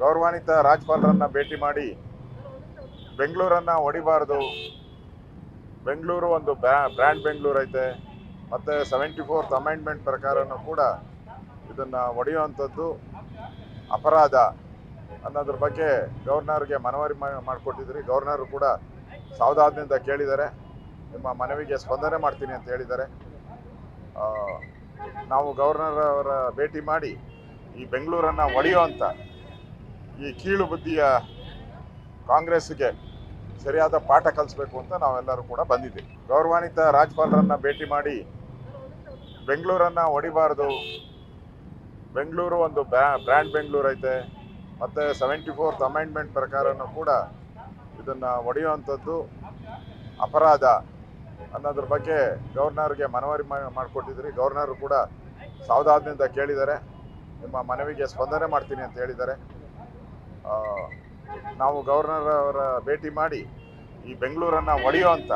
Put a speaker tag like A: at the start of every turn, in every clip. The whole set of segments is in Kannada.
A: ಗೌರವಾನ್ವಿತ ರಾಜ್ಯಪಾಲರನ್ನ ಭೇಟಿ ಮಾಡಿ ಬೆಂಗಳೂರನ್ನ ಹೊಡಿಬಾರ್ದು. ಬೆಂಗಳೂರು ಒಂದು ಬ್ರ್ಯಾಂಡ್ ಬೆಂಗಳೂರು ಐತೆ. ಮತ್ತು ಸೆವೆಂಟಿ ಫೋರ್ತ್ ಅಮೆಂಡ್ಮೆಂಟ್ ಪ್ರಕಾರನೂ ಕೂಡ ಇದನ್ನು ಹೊಡೆಯುವಂಥದ್ದು ಅಪರಾಧ ಅನ್ನೋದ್ರ ಬಗ್ಗೆ ಗವರ್ನರ್ಗೆ ಮನವರಿ ಮಾಡಿಕೊಟ್ಟಿದ್ರಿ. ಗವರ್ನರ್ ಕೂಡ ಸಾವಧಾನದಿಂದ ಕೇಳಿದ್ದಾರೆ. ನಿಮ್ಮ ಮನವಿಗೆ ಸ್ಪಂದನೆ ಮಾಡ್ತೀನಿ ಅಂತ ಹೇಳಿದ್ದಾರೆ. ನಾವು ಗವರ್ನರ್ ಅವರ ಭೇಟಿ ಮಾಡಿ ಈ ಬೆಂಗಳೂರನ್ನು ಒಡೆಯುವಂಥ ಈ ಕೀಳು ಬುದ್ಧಿಯ ಕಾಂಗ್ರೆಸ್ಗೆ ಸರಿಯಾದ ಪಾಠ ಕಲಿಸ್ಬೇಕು ಅಂತ ನಾವೆಲ್ಲರೂ ಕೂಡ ಬಂದಿದ್ದೀವಿ ಗೌರವಾನ್ವಿತ ರಾಜ್ಯಪಾಲರನ್ನ ಭೇಟಿ ಮಾಡಿ ಬೆಂಗಳೂರನ್ನು ಹೊಡಿಬಾರ್ದು. ಬೆಂಗಳೂರು ಒಂದು ಬ್ರ್ಯಾಂಡ್ ಬೆಂಗಳೂರು ಐತೆ. ಮತ್ತು ಸೆವೆಂಟಿ ಫೋರ್ತ್ ಅಮೆಂಡ್ಮೆಂಟ್ ಪ್ರಕಾರನೂ ಕೂಡ ಇದನ್ನು ಒಡೆಯುವಂಥದ್ದು ಅಪರಾಧ ಅನ್ನೋದ್ರ ಬಗ್ಗೆ ಗವರ್ನರ್ಗೆ ಮನವರಿ ಮಾಡಿಕೊಟ್ಟಿದ್ರಿ. ಗವರ್ನರ್ ಕೂಡ ಸಾವಧಾನದಿಂದ ಕೇಳಿದ್ದಾರೆ. ನಿಮ್ಮ ಮನವಿಗೆ ಸ್ಪಂದನೆ ಮಾಡ್ತೀನಿ ಅಂತ ಹೇಳಿದ್ದಾರೆ. ನಾವು ಗವರ್ನರ್ ಅವರ ಭೇಟಿ ಮಾಡಿ ಈ ಬೆಂಗಳೂರನ್ನು ಒಡೆಯುವಂಥ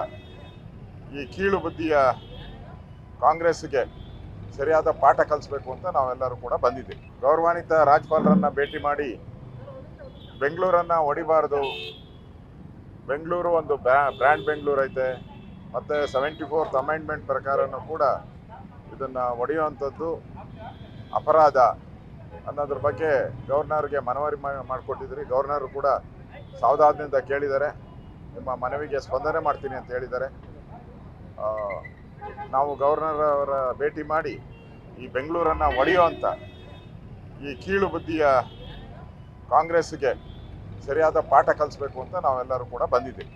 A: ಈ ಕೀಳು ಬುದ್ಧಿಯ ಕಾಂಗ್ರೆಸ್ಗೆ ಸರಿಯಾದ ಪಾಠ ಕಲಿಸ್ಬೇಕು ಅಂತ ನಾವೆಲ್ಲರೂ ಕೂಡ ಬಂದಿದ್ದೀವಿ ಗೌರವಾನ್ವಿತ ರಾಜ್ಯಪಾಲರನ್ನು ಭೇಟಿ ಮಾಡಿ ಬೆಂಗಳೂರನ್ನು ಹೊಡಿಬಾರ್ದು ಬೆಂಗಳೂರು ಒಂದು ಬ್ರ್ಯಾಂಡ್ ಬೆಂಗಳೂರು ಐತೆ. ಮತ್ತು ಸೆವೆಂಟಿ ಫೋರ್ತ್ ಅಮೆಂಡ್ಮೆಂಟ್ ಪ್ರಕಾರನೂ ಕೂಡ ಇದನ್ನು ಒಡೆಯುವಂಥದ್ದು ಅಪರಾಧ. ಅನ್ನೋದ್ರ ಬಗ್ಗೆ ಗವರ್ನರ್ಗೆ ಮನವರಿ ಮಾಡಿಕೊಟ್ಟಿದ್ರಿ ಗವರ್ನರ್ ಕೂಡ ಸಾವಧಾನದಿಂದ ಕೇಳಿದ್ದಾರೆ. ನಿಮ್ಮ ಮನವಿಗೆ ಸ್ಪಂದನೆ ಮಾಡ್ತೀನಿ ಅಂತ ಹೇಳಿದ್ದಾರೆ. ನಾವು ಗವರ್ನರ್ ಅವರ ಭೇಟಿ ಮಾಡಿ ಈ ಬೆಂಗಳೂರನ್ನು ಅಂತ ಈ ಕೀಳು ಬುದ್ಧಿಯ ಕಾಂಗ್ರೆಸ್ಗೆ ಸರಿಯಾದ ಪಾಠ ಕಲಿಸ್ಬೇಕು ಅಂತ ನಾವೆಲ್ಲರೂ ಕೂಡ ಬಂದಿದ್ದೀವಿ.